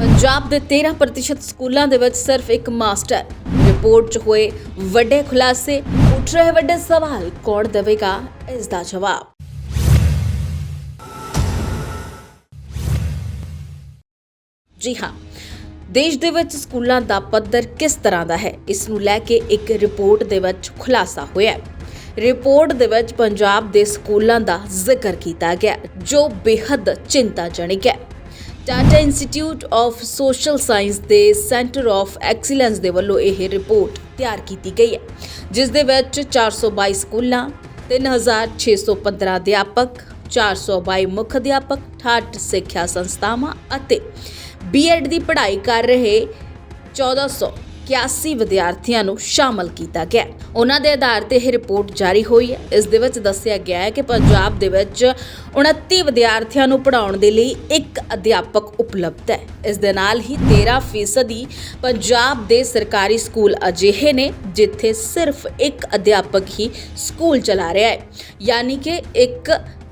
ਪੰਜਾਬ ਦੇ 13% ਸਕੂਲਾਂ ਦੇ ਵਿੱਚ ਸਿਰਫ ਇੱਕ ਮਾਸਟਰ। ਰਿਪੋਰਟ 'ਚ ਹੋਏ ਵੱਡੇ ਖੁਲਾਸੇ, ਉੱਠ ਰਹੇ ਵੱਡੇ ਸਵਾਲ, ਕੌਣ ਦੇਵੇਗਾ ਇਸ ਦਾ ਜਵਾਬ? ਜੀ ਹਾਂ, ਦੇਸ਼ ਦੇ ਵਿੱਚ ਸਕੂਲਾਂ ਦਾ ਪੱਧਰ ਕਿਸ ਤਰ੍ਹਾਂ ਦਾ ਹੈ? ਇਸ ਨੂੰ ਲੈ ਕੇ ਇੱਕ ਰਿਪੋਰਟ ਦੇ ਵਿੱਚ ਖੁਲਾਸਾ ਹੋਇਆ ਹੈ। ਰਿਪੋਰਟ ਦੇ ਵਿੱਚ ਪੰਜਾਬ ਦੇ ਸਕੂਲਾਂ ਦਾ ਜ਼ਿਕਰ ਕੀਤਾ ਗਿਆ, ਜੋ ਬੇहद ਚਿੰਤਾਜਨਕ ਹੈ। Tata institute of social science ਦੇ ਸੈਂਟਰ ਆਫ ਐਕਸੀਲੈਂਸ ਦੇ ਵੱਲੋਂ ਇਹ ਰਿਪੋਰਟ ਤਿਆਰ ਕੀਤੀ ਗਈ ਹੈ, ਜਿਸ ਦੇ ਵਿੱਚ 422 ਸਕੂਲਾਂ 3615 ਅਧਿਆਪਕ 422 ਮੁੱਖ ਅਧਿਆਪਕ 68 ਸਿੱਖਿਆ ਸੰਸਥਾਵਾਂ ਅਤੇ ਬੀਐਡ ਦੀ ਪੜ੍ਹਾਈ ਕਰ ਰਹੇ 1481 ਵਿਦਿਆਰਥੀਆਂ ਨੂੰ ਸ਼ਾਮਲ ਕੀਤਾ ਗਿਆ। ਉਹਨਾਂ ਦੇ ਆਧਾਰ ਤੇ ਇਹ ਰਿਪੋਰਟ ਜਾਰੀ ਹੋਈ ਹੈ। ਇਸ ਦੇ ਵਿੱਚ ਦੱਸਿਆ ਗਿਆ ਹੈ ਕਿ ਪੰਜਾਬ ਦੇ ਵਿੱਚ 29 ਵਿਦਿਆਰਥੀਆਂ ਨੂੰ ਪੜ੍ਹਾਉਣ ਦੇ ਲਈ ਇੱਕ ਅਧਿਆਪਕ ਉਪਲਬਧ ਹੈ। ਇਸ ਦੇ ਨਾਲ ਹੀ 13% ਪੰਜਾਬ ਦੇ ਸਰਕਾਰੀ ਸਕੂਲ ਅਜਿਹੇ ਨੇ ਜਿੱਥੇ ਸਿਰਫ ਇੱਕ ਅਧਿਆਪਕ ਹੀ ਸਕੂਲ ਚਲਾ ਰਿਹਾ ਹੈ। ਯਾਨੀ ਕਿ ਇੱਕ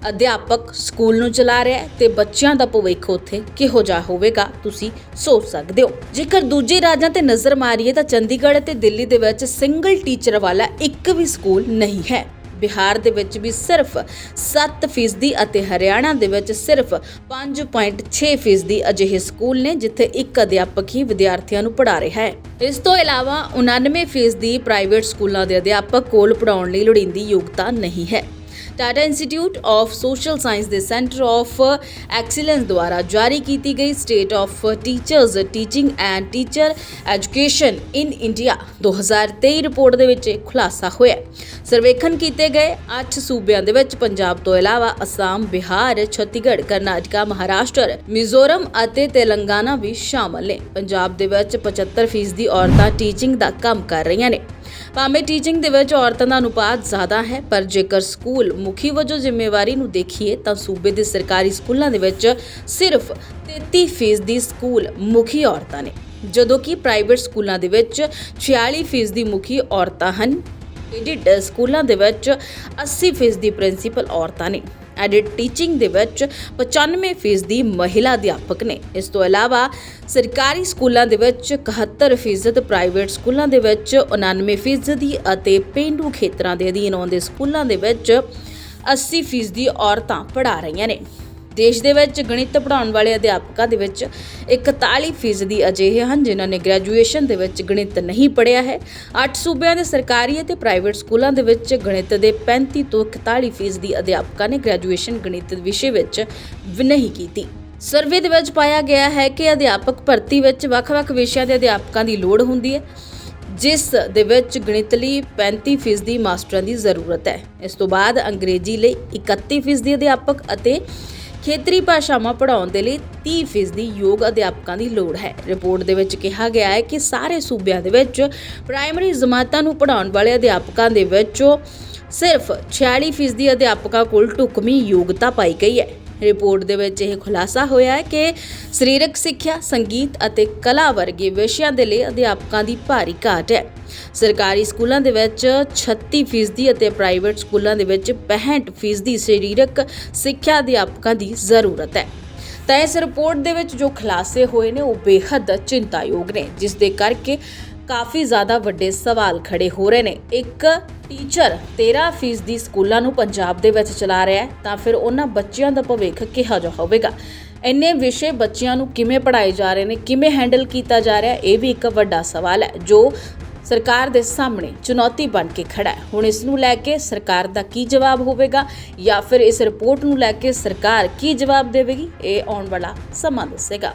ਅਧਿਆਪਕ ਸਕੂਲ ਨੂੰ ਚਲਾ ਰਿਹਾ ਹੈ ਤੇ ਬੱਚਿਆਂ ਦਾ ਭਵਿੱਖ ਉੱਥੇ ਕਿਹੋ ਜਿਹਾ ਹੋਵੇਗਾ, ਤੁਸੀਂ ਸੋਚ ਸਕਦੇ ਹੋ। ਜੇਕਰ ਦੂਜੇ ਰਾਜਾਂ ਤੇ ਨਜ਼ਰ ਮਾਰੀਏ ਤਾਂ ਚੰਡੀਗੜ੍ਹ ਅਤੇ ਦਿੱਲੀ ਦੇ ਵਿੱਚ ਸਿੰਗਲ ਟੀਚਰ ਵਾਲਾ ਇੱਕ ਵੀ ਸਕੂਲ ਨਹੀਂ ਹੈ। ਬਿਹਾਰ ਦੇ ਵਿੱਚ ਵੀ ਸਿਰਫ 7% ਅਤੇ ਹਰਿਆਣਾ ਦੇ ਵਿੱਚ ਸਿਰਫ 5.6% ਫੀਸਦੀ ਅਜਿਹੇ ਸਕੂਲ ਨੇ ਜਿੱਥੇ ਇੱਕ ਅਧਿਆਪਕ ਹੀ ਵਿਦਿਆਰਥੀਆਂ ਨੂੰ ਪੜ੍ਹਾ ਰਿਹਾ ਹੈ। ਇਸ ਤੋਂ ਇਲਾਵਾ 99% ਫੀਸਦੀ ਪ੍ਰਾਈਵੇਟ ਸਕੂਲਾਂ ਦੇ ਅਧਿਆਪਕ ਕੋਲ ਪੜ੍ਹਾਉਣ ਲਈ ਲੋੜੀਂਦੀ ਯੋਗਤਾ ਨਹੀਂ ਹੈ। Tata institute of social science ਦੇ ਸੈਂਟਰ ਆਫ ਐਕਸੀਲੈਂਸ ਦੁਆਰਾ ਜਾਰੀ ਕੀਤੀ ਗਈ state of teachers teaching and teacher education in India 2023 report ਦੇ ਵਿੱਚ ਇਹ ਖੁਲਾਸਾ ਹੋਇਆ ਸਰਵੇਖਣ ਕੀਤੇ ਗਏ 8 ਸੂਬਿਆਂ ਦੇ ਵਿੱਚ ਪੰਜਾਬ ਤੋਂ ਇਲਾਵਾ ਅਸਾਮ ਬਿਹਾਰ ਛੱਤੀਗੜ੍ਹ ਕਰਨਾਟਕਾ ਮਹਾਰਾਸ਼ਟਰ ਮਿਜ਼ੋਰਮ ਅਤੇ ਤੇਲੰਗਾਨਾ ਵੀ ਸ਼ਾਮਲ ਨੇ ਪੰਜਾਬ ਦੇ ਵਿੱਚ 75% ਦੀ ਔਰਤਾਂ ਟੀਚਿੰਗ ਦਾ ਕੰਮ ਕਰ ਰਹੀਆਂ ਨੇ ਭਾਵੇਂ ਟੀਚਿੰਗ ਦੇ ਵਿੱਚ ਔਰਤਾਂ ਦਾ ਅਨੁਪਾਤ ਜ਼ਿਆਦਾ ਹੈ, ਪਰ ਜੇਕਰ ਸਕੂਲ ਮੁਖੀ ਵਜੋਂ ਜ਼ਿੰਮੇਵਾਰੀ ਨੂੰ ਦੇਖੀਏ, ਤਾਂ ਸੂਬੇ ਦੇ ਸਰਕਾਰੀ ਸਕੂਲਾਂ ਦੇ ਵਿੱਚ ਸਿਰਫ 33% ਦੀ ਸਕੂਲ ਮੁਖੀ ਔਰਤਾਂ ਨੇ। ਜਦੋਂ ਕਿ ਪ੍ਰਾਈਵੇਟ ਸਕੂਲਾਂ ਦੇ ਵਿੱਚ 46% ਦੀ ਮੁਖੀ ਔਰਤਾਂ ਹਨ ਐਡਿਟ ਸਕੂਲਾਂ ਦੇ ਵਿੱਚ 80% ਦੀ ਪ੍ਰਿੰਸੀਪਲ ਔਰਤਾਂ ਨੇ। ਐਡਿਟ ਟੀਚਿੰਗ ਦੇ ਵਿੱਚ 95% ਦੀ ਮਹਿਲਾ ਅਧਿਆਪਕ ਨੇ। ਇਸ ਤੋਂ ਇਲਾਵਾ ਸਰਕਾਰੀ ਸਕੂਲਾਂ ਦੇ ਵਿੱਚ 71% ਪ੍ਰਾਈਵੇਟ ਸਕੂਲਾਂ ਦੇ ਵਿੱਚ 99% ਦੀ ਅਤੇ ਪੇਂਡੂ ਖੇਤਰਾਂ ਦੇ ਅਧੀਨ ਆਉਂਦੇ ਸਕੂਲਾਂ ਦੇ ਵਿੱਚ 80% ਦੀ ਔਰਤਾਂ ਪੜ੍ਹਾ ਰਹੀਆਂ ਨੇ। ਦੇਸ਼ ਦੇ ਵਿੱਚ ਗਣਿਤ ਪੜ੍ਹਾਉਣ ਵਾਲੇ ਅਧਿਆਪਕਾਂ ਦੇ ਵਿੱਚ 41% ਅਜਿਹੇ ਹਨ ਜਿਨ੍ਹਾਂ ਨੇ ਗ੍ਰੈਜੂਏਸ਼ਨ ਦੇ ਵਿੱਚ ਗਣਿਤ ਨਹੀਂ ਪੜ੍ਹਿਆ ਹੈ। 8 ਸੂਬਿਆਂ ਦੇ ਸਰਕਾਰੀ ਅਤੇ ਪ੍ਰਾਈਵੇਟ ਸਕੂਲਾਂ ਦੇ ਵਿੱਚ ਗਣਿਤ ਦੇ 35 ਤੋਂ 41% ਅਧਿਆਪਕਾਂ ਨੇ ਗ੍ਰੈਜੂਏਸ਼ਨ ਗਣਿਤ ਵਿਸ਼ੇ ਵਿੱਚ ਨਹੀਂ ਕੀਤੀ। ਸਰਵੇ ਦੇ ਵਿੱਚ ਪਾਇਆ ਗਿਆ ਹੈ ਕਿ ਅਧਿਆਪਕ ਭਰਤੀ ਵਿੱਚ ਵੱਖ-ਵੱਖ ਵਿਸ਼ਿਆਂ ਦੇ ਅਧਿਆਪਕਾਂ ਦੀ ਲੋੜ ਹੁੰਦੀ ਹੈ, ਜਿਸ ਦੇ ਵਿੱਚ ਗਣਿਤ ਲਈ 35% ਮਾਸਟਰਾਂ ਦੀ ਜ਼ਰੂਰਤ ਹੈ। ਇਸ ਤੋਂ ਬਾਅਦ ਅੰਗਰੇਜ਼ੀ ਲਈ 31% ਅਧਿਆਪਕ ਅਤੇ ਖੇਤਰੀ ਭਾਸ਼ਾਵਾਂ ਪੜ੍ਹਾਉਣ ਦੇ ਲਈ 30% ਯੋਗ ਅਧਿਆਪਕਾਂ ਦੀ ਲੋੜ ਹੈ। ਰਿਪੋਰਟ ਦੇ ਵਿੱਚ ਕਿਹਾ ਗਿਆ ਹੈ ਕਿ ਸਾਰੇ ਸੂਬਿਆਂ ਦੇ ਵਿੱਚ ਪ੍ਰਾਇਮਰੀ ਜਮਾਤਾਂ ਨੂੰ ਪੜ੍ਹਾਉਣ ਵਾਲੇ ਅਧਿਆਪਕਾਂ ਦੇ ਵਿੱਚੋਂ ਸਿਰਫ 46% ਅਧਿਆਪਕਾਂ ਕੋਲ ਢੁਕਵੀਂ ਯੋਗਤਾ ਪਾਈ ਗਈ ਹੈ। ਰਿਪੋਰਟ ਦੇ ਵਿੱਚ ਇਹ ਖੁਲਾਸਾ ਹੋਇਆ ਹੈ ਕਿ ਸਰੀਰਕ ਸਿੱਖਿਆ, ਸੰਗੀਤ ਅਤੇ ਕਲਾ ਵਰਗੇ ਵਿਸ਼ਿਆਂ ਦੇ ਲਈ ਅਧਿਆਪਕਾਂ ਦੀ ਭਾਰੀ ਘਾਟ ਹੈ। ਸਰਕਾਰੀ ਸਕੂਲਾਂ ਦੇ ਵਿੱਚ 36% ਅਤੇ ਪ੍ਰਾਈਵੇਟ ਸਕੂਲਾਂ ਦੇ ਵਿੱਚ 65% ਸਰੀਰਕ ਸਿੱਖਿਆ ਅਧਿਆਪਕਾਂ ਦੀ ਜ਼ਰੂਰਤ ਹੈ। ਤਾਂ ਇਸ ਰਿਪੋਰਟ ਦੇ ਵਿੱਚ ਜੋ ਖੁਲਾਸੇ ਹੋਏ ਨੇ, ਉਹ ਬੇਹੱਦ ਚਿੰਤਾਯੋਗ ਨੇ, ਜਿਸ ਦੇ ਕਰਕੇ ਕਾਫੀ ਜ਼ਿਆਦਾ ਵੱਡੇ ਸਵਾਲ ਖੜੇ ਹੋ ਰਹੇ ਨੇ। ਇੱਕ ਟੀਚਰ 13% ਦੀ ਸਕੂਲਾਂ ਨੂੰ ਪੰਜਾਬ ਦੇ ਵਿੱਚ ਚਲਾ ਰਿਹਾ ਹੈ, ਤਾਂ ਫਿਰ ਉਹਨਾਂ ਬੱਚਿਆਂ ਦਾ ਭਵਿੱਖ ਕਿਹੋ ਜਿਹਾ ਹੋਵੇਗਾ? ਇੰਨੇ ਵਿਸ਼ੇ ਬੱਚਿਆਂ ਨੂੰ ਕਿਵੇਂ ਪੜ੍ਹਾਏ ਜਾ ਰਹੇ ਨੇ, ਕਿਵੇਂ ਹੈਂਡਲ ਕੀਤਾ ਜਾ ਰਿਹਾ ਇਹ ਵੀ ਇੱਕ ਵੱਡਾ ਸਵਾਲ ਹੈ, ਜੋ ਸਰਕਾਰ ਦੇ ਸਾਹਮਣੇ ਚੁਣੌਤੀ ਬਣ ਕੇ ਖੜਾ ਹੈ। ਹੁਣ ਇਸ ਨੂੰ ਲੈ ਕੇ ਸਰਕਾਰ ਦਾ ਕੀ ਜਵਾਬ ਹੋਵੇਗਾ ਜਾਂ ਫਿਰ ਇਸ ਰਿਪੋਰਟ ਨੂੰ ਲੈ ਕੇ ਸਰਕਾਰ ਕੀ ਜਵਾਬ ਦੇਵੇਗੀ, ਇਹ ਆਉਣ ਵਾਲਾ ਸਮਾਂ ਦੱਸੇਗਾ।